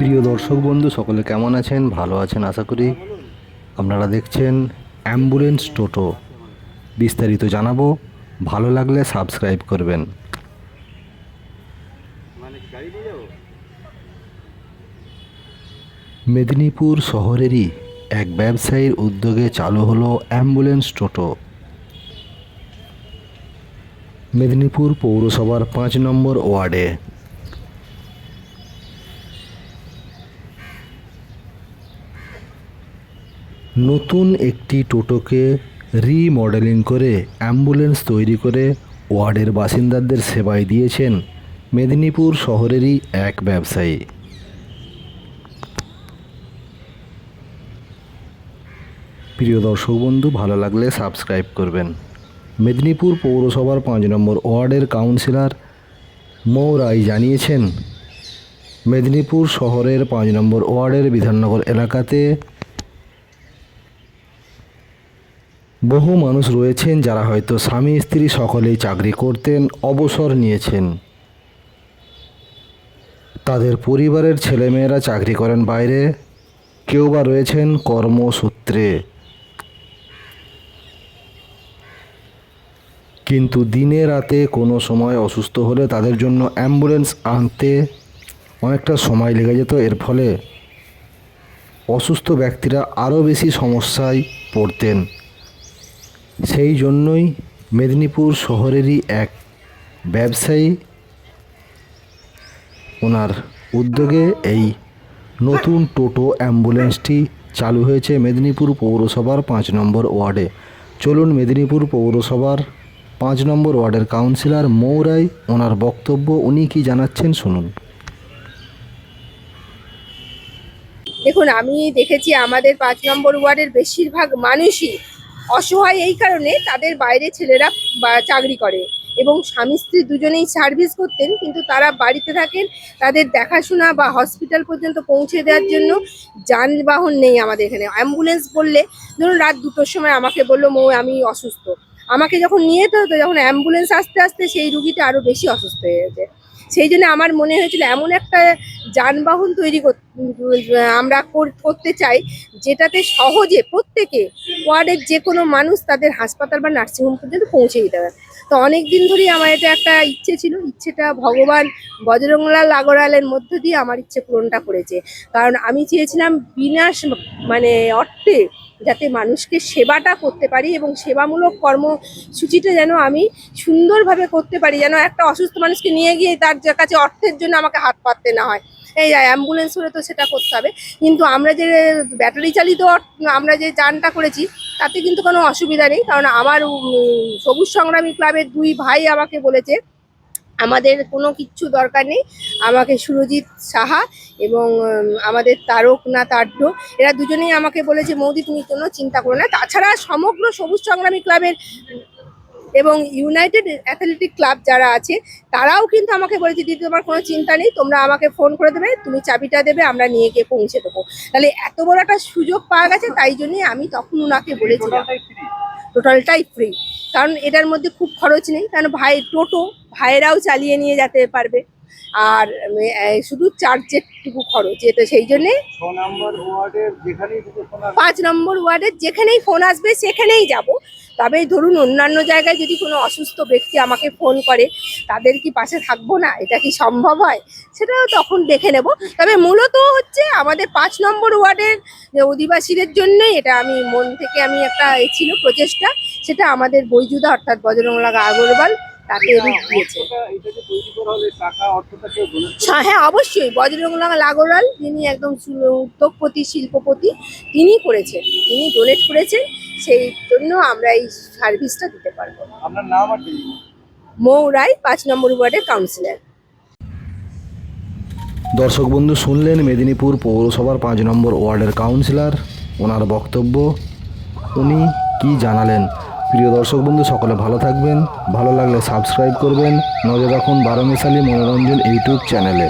প্রিয় দর্শক বন্ধু, সকলে কেমন আছেন? ভালো আছেন, আশা করি। আপনারা দেখছেন অ্যাম্বুলেন্স টোটো। বিস্তারিত জানাব। ভালো লাগলে সাবস্ক্রাইব করবেন। মেদিনীপুর শহরেরই এক ব্যবসায়ীর উদ্যোগে চালু হলো অ্যাম্বুলেন্স টোটো। মেদিনীপুর পৌরসভার পাঁচ নম্বর ওয়ার্ডে নতুন একটি টোটোকে রিমডেলিং করে অ্যাম্বুলেন্স তৈরি করে ওয়ার্ডের বাসিন্দাদের সেবায় দিয়েছেন মেদিনীপুর শহরেরই এক ব্যবসায়ী। প্রিয় দর্শক বন্ধু, ভালো লাগলে সাবস্ক্রাইব করবেন। মেদিনীপুর পৌরসভার পাঁচ নম্বর ওয়ার্ডের কাউন্সিলর মৌ রায় জানিয়েছেন, মেদিনীপুর শহরের পাঁচ নম্বর ওয়ার্ডের বিধাননগর এলাকাতে বহু মানুষ রয়েছেন যারা হয়তো স্বামী, স্ত্রী সকলেই চাকরি করতেন, অবসর নিয়েছেন। তাদের পরিবারের ছেলেমেয়েরা চাকরি করেন বাইরে। কেউ বা রয়েছেন কর্মসূত্রে। কিন্তু দিনে রাতে কোনো সময় অসুস্থ হলে তাদের জন্য অ্যাম্বুলেন্স আনতে অনেকটা সময় লেগে যেত। এর ফলে অসুস্থ ব্যক্তিরা আরও বেশি সমস্যায় পড়তেন। সেই জন্যই মেদিনীপুর শহরেরই এক ব্যবসায়ী ওনার উদ্যোগে এই নতুন টোটো অ্যাম্বুলেন্সটি চালু হয়েছে মেদিনীপুর পৌরসভার পাঁচ নম্বর ওয়ার্ডে। চলুন মেদিনীপুর পৌরসভার পাঁচ নম্বর ওয়ার্ডের কাউন্সিলর মৌরাই ওনার বক্তব্য উনি কি জানাচ্ছেন শুনুন। দেখুন, আমি দেখেছি আমাদের পাঁচ নম্বর ওয়ার্ডের বেশিরভাগ মানুষই অসহায় এই কারণে তাদের বাইরে ছেলেরা চাকরি করে এবং স্বামী স্ত্রী দুজনেই সার্ভিস করতেন, কিন্তু তারা বাড়িতে থাকেন, তাদের দেখাশোনা বা হসপিটাল পর্যন্ত পৌঁছে দেওয়ার জন্য যানবাহন নেই আমাদের এখানে। অ্যাম্বুলেন্স বললে, ধরুন রাত দুটোর সময় আমাকে বলল, মৌ, আমি অসুস্থ। আমাকে যখন নিয়ে যেতে হতো, যখন অ্যাম্বুলেন্স আসতে আসতে সেই রুগীটা আরও বেশি অসুস্থ হয়ে যেতে সেই জন্য আমার মনে হয়েছিল এমন একটা যানবাহন তৈরি আমরা করতে চাই, যেটাতে সহজে প্রত্যেকে ওয়ার্ডের যে কোনো মানুষ তাদের হাসপাতাল বা নার্সিংহোম পর্যন্ত পৌঁছে দিতে পারে। তো অনেক দিন ধরেই আমার এটা একটা ইচ্ছে ছিল, ইচ্ছেটা ভগবান বজরংলাল আগরওয়ালের মধ্য দিয়ে আমার ইচ্ছে পূরণটা করেছে। কারণ আমি চেয়েছিলাম বিনাশ মানে অর্থে যাতে মানুষকে সেবাটা করতে পারি এবং সেবামূলক কর্মসূচিটা যেন আমি সুন্দরভাবে করতে পারি, যেন একটা অসুস্থ মানুষকে নিয়ে গিয়ে তার কাছে অর্থের জন্য আমাকে হাত পাততে না হয়। এই অ্যাম্বুলেন্স হলে তো সেটা করতে হবে। কিন্তু আমরা যে ব্যাটারি চালিত আমরা যে যানটা করেছি, তাতে কিন্তু কোনো অসুবিধা নেই। কারণ আমার সবুজ সংগ্রামী ক্লাবের দুই ভাই আমাকে বলেছে আমাদের কোনো কিচ্ছু দরকার নেই। আমাকে সুরজিৎ সাহা এবং আমাদের তারক না আড্ড এরা দুজনেই আমাকে বলেছে মৌদি তুমি কোনো চিন্তা করো না। তাছাড়া সমগ্র সবুজ সংগ্রামী ক্লাবের এবং ইউনাইটেড অ্যাথলেটিক ক্লাব যারা আছে তারাও কিন্তু আমাকে বলেছে দিদি তোমার কোনো চিন্তা নেই তোমরা আমাকে ফোন করে দেবে তুমি চাবিটা দেবে আমরা নিয়ে গিয়ে পৌঁছে দেবো। তাহলে এত বড় একটা সুযোগ পাওয়া গেছে তাই জন্যই আমি তখন ওনাকে বলেছিলাম। টোটালটাই ফ্রি কারণ এটার মধ্যে খুব খরচ নেই কারণ ভাই টোটো ভাইয়েরাও চালিয়ে নিয়ে যেতে পারবে। আর শুধু চার্জের টুকু খরচ এটা সেই জন্যে পাঁচ নম্বর ওয়ার্ডের যেখানেই ফোন আসবে সেখানেই যাব। তবে ধরুন অন্যান্য জায়গায় যদি কোনো অসুস্থ ব্যক্তি আমাকে ফোন করে তাদের কি পাশে থাকব না? এটা কি সম্ভব হয়? সেটাও তখন দেখে নেব। তবে মূলত হচ্ছে আমাদের পাঁচ নম্বর ওয়ার্ডের অধিবাসীদের জন্যই এটা আমি মন থেকে আমি একটা ছিল প্রচেষ্টা। সেটা আমাদের বৈজুদা অর্থাৎ বজরংলা আগরওয়াল তাকে রূপ দিয়েছে? হ্যাঁ হ্যাঁ অবশ্যই। বজরংলাগা লাগোরাল যিনি একদম উদ্যোগপতি শিল্পপতি তিনি করেছেন। তিনি ডোনেট করেছেন। সেই জন্য আমরা এই সার্ভিসটা দিতে পারব। আপনার নাম আর মৌ রায় পাঁচ নম্বর ওয়ার্ডের কাউন্সিলর দর্শক বন্ধু শুনলেন মেদিনীপুর পৌরসভার পাঁচ নম্বর ওয়ার্ডের কাউন্সিলর ওনার বক্তব্য উনি কি জানালেন? প্রিয় দর্শক বন্ধু, সকলে ভালো থাকবেন। ভালো লাগলে সাবস্ক্রাইব করবেন। নজর রাখুন বারো মেশালি মনোরঞ্জন ইউটিউব চ্যানেলে।